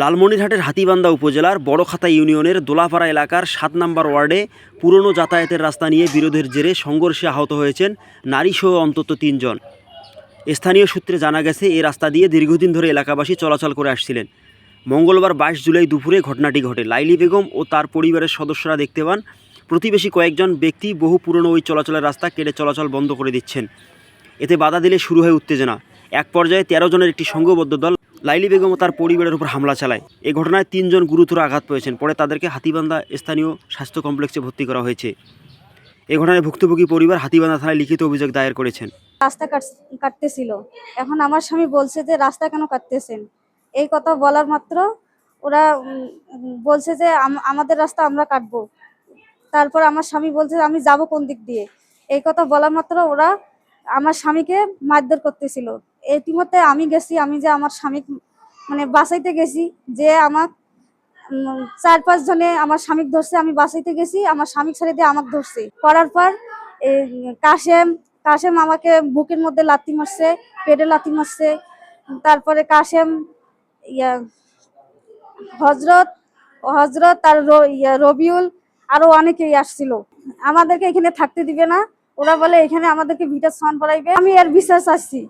লালমনিরহাটের হাতিবান্ধা উপজেলার বড়খাতা ইউনিয়নের দোলাপাড়া এলাকার সাত নম্বর ওয়ার্ডে পুরনো যাতায়াতের রাস্তা নিয়ে বিরোধের জেরে সংঘর্ষে আহত হয়েছেন নারীসহ অন্তত তিনজন। স্থানীয় সূত্রে জানা গেছে, এই রাস্তা দিয়ে দীর্ঘদিন ধরে এলাকাবাসী চলাচল করে আসছিলেন। মঙ্গলবার বাইশ জুলাই দুপুরে ঘটনাটি ঘটে। লাইলি বেগম ও তার পরিবারের সদস্যরা দেখতে পান, প্রতিবেশী কয়েকজন ব্যক্তি বহু পুরনো ওই চলাচলের রাস্তা কেটে চলাচল বন্ধ করে দিচ্ছেন। এতে বাধা দিলে শুরু হয় উত্তেজনা। এক পর্যায়ে তেরো জনের একটি সংঘবদ্ধ দল লাইলি বেগম তার পরিবারের উপর হামলা চালায়। এ ঘটনায় তিনজন গুরুতর আঘাত পেয়েছেন। পরে তাদেরকে হাতিবান্ধা স্থানীয় স্বাস্থ্য কমপ্লেক্সে ভর্তি করা হয়েছে। এ ঘটনায় ভুক্তভোগী পরিবার হাতিবান্ধা থানায় লিখিত অভিযোগ দায়ের করেছেন। রাস্তা কাট- কাটতেছিল। এখন আমার স্বামী বলছে যে, রাস্তা কেন কাটতেছেন? এই কথা বলার মাত্র ওরা বলছে যে আমাদের রাস্তা আমরা কাটবো। তারপর আমার স্বামী বলছে, আমি যাব কোন দিক দিয়ে? এই কথা বলার মাত্র ওরা আমার স্বামীকে মারধর করতেছিল। ইতিমধ্যে আমি গেছি, আমি যে আমার স্বামী মানে বাসাইতে গেছি, যে আমার চার পাঁচ জনে আমার স্বামীকে ধরছে, আমি বাসাইতে গেছি, আমার স্বামী ছেড়ে দিয়ে আমাকে ধরছে। করার পর কাশেম কাশেম আমাকে বুকের মধ্যে লাথি মারছে, পেটে লাথি মারছে, তারপরে কাশেম, ইয়া, হজরত হজরত আর রবিউল আরও অনেকেই আসছিল। আমাদেরকে এখানে থাকতে দিবে না, ওরা বলে এখানে আমাদেরকে ভিটা সন পড়াইবে। আমি এর বিশ্বাস আসছি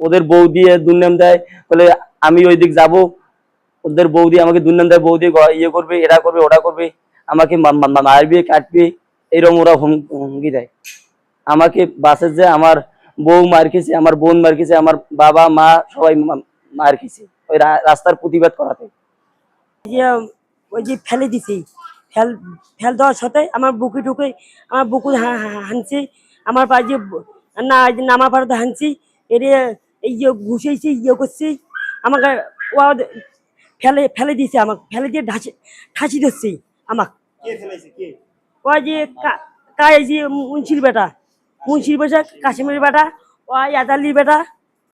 ওদের বউ দিয়ে দুর্নাম দেয়, বলে আমি ওই দিক যাব। ওদের বউ দিয়ে আমাকে দুর্নাম দেয়, বউ দিয়ে ইয়ে করবে, এরা করবে, ওরা করবে, আমাকে মারবে, কাটবে এরকম ওরা হুম- হুমকি দেয়। আমাকে বাসের যে আমার বউ মার খেয়েছে, আমার বোন মার খেয়েছে, আমার বাবা, মা সবাই মার খেয়েছে, ওই রাস্তার প্রতিবাদ করাতে। যে ওই যে ফেলে দিছি, ফেল ফেল দেওয়ার সাথে আমার বুকে ঢুকে আমার বুকু হানছে, আমার পা যে না, যে পাড়াতে হানছি এর এই যে ঘুষেছি ইয়ে করছি আমাকে ও ফেলে ফেলে দিয়েছে আমাকে ফেলে দিয়ে ঢাসি ঠাসি ধরছি আমাকে। ওই যে কা- কায় যে মুন্সির বেটা মুন্সির বেটা কাশ্মীর বেটা ও আদালির বেটা